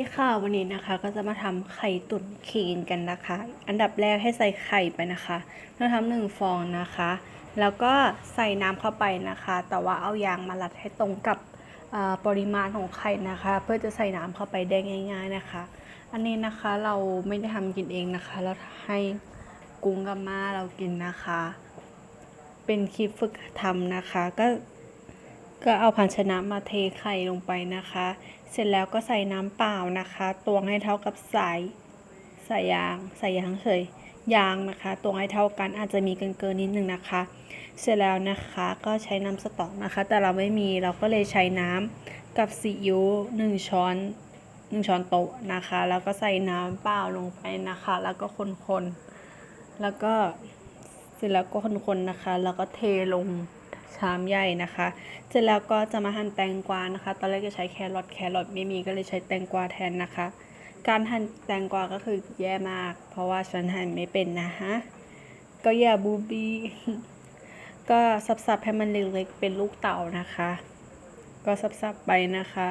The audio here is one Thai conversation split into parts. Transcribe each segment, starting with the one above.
นี่ค่ะวันนี้นะคะก็จะมาทำไข่ตุ๋นคีนกันนะคะ อันดับแรกให้ใส่ไข่ไปนะคะเราทำหนึ่งฟองนะคะ แล้วก็ใส่น้ำเข้าไปนะคะ แต่ว่าเอายางมารัดให้ตรงกับปริมาณของไข่นะคะ เพื่อจะใส่น้ำเข้าไปได้ง่าย ๆนะคะ อันนี้นะคะเราไม่ได้ทำกินเองนะคะ เราให้กุ้งกับม่าเรากินนะคะ เป็นคลิปฝึกทำนะคะ ก็ ก็เอาภาชนะมาเทไข่ลงไปนะคะ เสร็จแล้วก็ใส่น้ำเปล่านะคะ ตวงให้เท่ากับสายสายยางสายยางเฉยยางนะคะตวงให้เท่ากันอาจจะมีเกินเกินนิดนึงนะคะ เสร็จแล้วนะคะก็ใช้น้ำสต๊อกนะคะ แต่เราไม่มีเราก็เลยใช้น้ำกับซีอิ๊วหนึ่งช้อนหนึ่งช้อนโต๊ะนะคะ แล้วก็ใส่น้ำเปล่าลงไปนะคะ แล้วก็คนๆแล้วก็เสร็จแล้วก็คนๆนะคะ แล้วก็เทลง ชามใหญ่นะคะ เสร็จแล้วก็จะมาหั่นแตงกวานะคะ ตอนแรกจะใช้แครอทแครอทไม่มีก็เลยใช้แตงกวาแทนนะคะ การหั่นแตงกวาก็คือแย่มาก เพราะว่าฉันหั่นไม่เป็นนะฮะก็อย่าบูบี้ก็สับๆให้มันเล็กๆเป็นลูกเต่านะคะ ก็สับๆไปนะคะ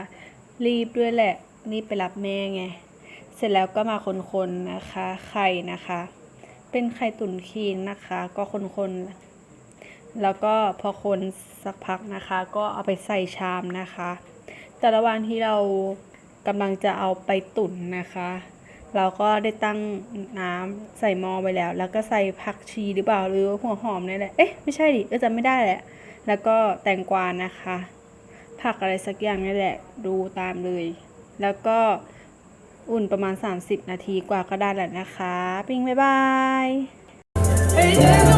รีบด้วยแหละรีบไปรับแม่ไงเสร็จแล้วก็มาคนๆนะคะ ไข่นะคะ เป็นไข่ตุ๋นคีนนะคะ ก็คนๆ แล้วก็พอคนสักพักนะคะ ก็เอาไปใส่ชามนะคะ แต่ระว่างที่เรากำลังจะเอาไปตุ๋นนะคะ เราก็ได้ตั้งน้ำใส่หม้อไว้แล้ว แล้วก็ใส่ผักชีหรือเปล่าหรือหัวหอมนี่แหละเอ๊ะไม่ใช่ดิเออจำไม่ได้แหละ แล้วก็แตงกวานะคะ ผักอะไรสักอย่างนี่แหละดูตามเลย แล้วก็อุ่นประมาณ 30 นาทีกว่าก็ได้แหล้วนะคะ ปิ้งบ๊ายบาย Hey,